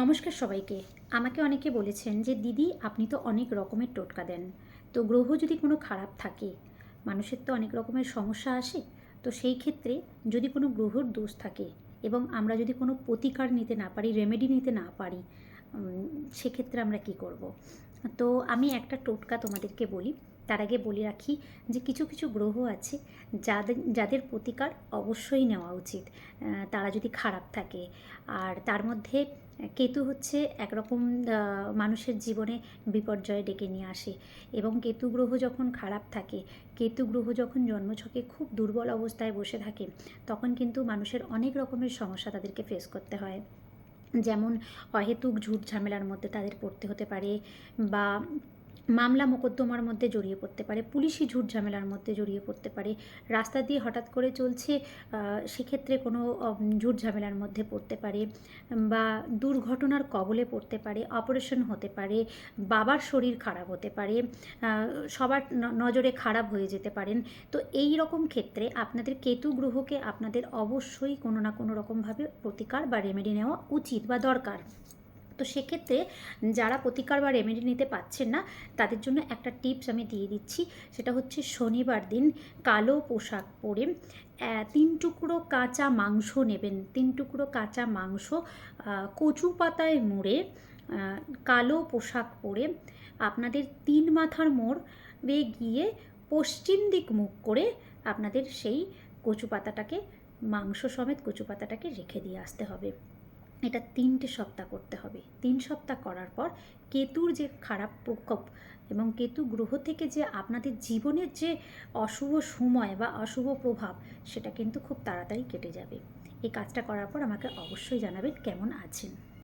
নমস্কার সবাইকে। আমাকে অনেকে বলেছেন যে, দিদি, আপনি তো অনেক রকমের টোটকা দেন। তো গ্রহ যদি কোনো খারাপ থাকে, মানুষের তো অনেক রকমের সমস্যা আসে। তো সেই ক্ষেত্রে যদি কোনো গ্রহর দোষ থাকে এবং আমরা যদি কোনো প্রতিকার নিতে না পারি রেমেডি নিতে না পারি সেক্ষেত্রে আমরা কি করব। তো আমি একটা টোটকা তোমাদেরকে বলি। তার আগে বলে রাখি যে কিছু কিছু গ্রহ আছে যাদের যাদের প্রতিকার অবশ্যই নেওয়া উচিত। তারা যদি খারাপ থাকে, আর তার মধ্যে কেতু হচ্ছে একরকম মানুষের জীবনে বিপর্যয় ডেকে নিয়ে আসে। এবং কেতু গ্রহ যখন খারাপ থাকে, কেতু গ্রহ যখন জন্মছকে খুব দুর্বল অবস্থায় বসে থাকে, তখন কিন্তু মানুষের অনেক রকমের সমস্যা তাদেরকে ফেস করতে হয়। যেমন অহেতুক ঝুট ঝামেলার মধ্যে তাদের পড়তে হতে পারে, বা মামলা মোকদ্দমার মধ্যে জড়িয়ে পড়তে পারে, পুলিশি ঝুট ঝামেলার মধ্যে জড়িয়ে পড়তে পারে। রাস্তা দিয়ে হঠাৎ করে চলছে সেক্ষেত্রে কোনো ঝুট ঝামেলার মধ্যে পড়তে পারে বা দুর্ঘটনার কবলে পড়তে পারে, অপারেশন হতে পারে, বাবার শরীর খারাপ হতে পারে সবার নজরে খারাপ হয়ে যেতে পারেন। তো এই রকম ক্ষেত্রে আপনাদের কেতু গ্রহকে আপনাদের অবশ্যই কোনো না কোনো রকমভাবে প্রতিকার বা রেমেডি নেওয়া উচিত বা দরকার। তো সেক্ষেত্রে যারা প্রতিকার বা রেমেডি নিতে পাচ্ছেন না, তাদের জন্য একটা টিপস আমি দিয়ে দিচ্ছি। সেটা হচ্ছে শনিবার দিন কালো পোশাক পরে তিন টুকরো কাঁচা মাংস নেবেন। তিন টুকরো কাঁচা মাংস কচু পাতায় মুড়ে কালো পোশাক পরে আপনাদের তিন মাথার মোড়ে গিয়ে পশ্চিম দিক মুখ করে আপনাদের সেই কচু পাতাটাকে, মাংস সমেত কচু পাতাটাকে রেখে দিয়ে আসতে হবে। এটা তিনটে সপ্তাহ করতে হবে। তিন সপ্তাহ করার পর কেতুর যে খারাপ প্রকোপ এবং কেতু গ্রহ থেকে যে আপনাদের জীবনের যে অশুভ সময় বা অশুভ প্রভাব, সেটা কিন্তু খুব তাড়াতাড়ি কেটে যাবে। এই কাজটা করার পর আমাকে অবশ্যই জানাবেন কেমন আছেন।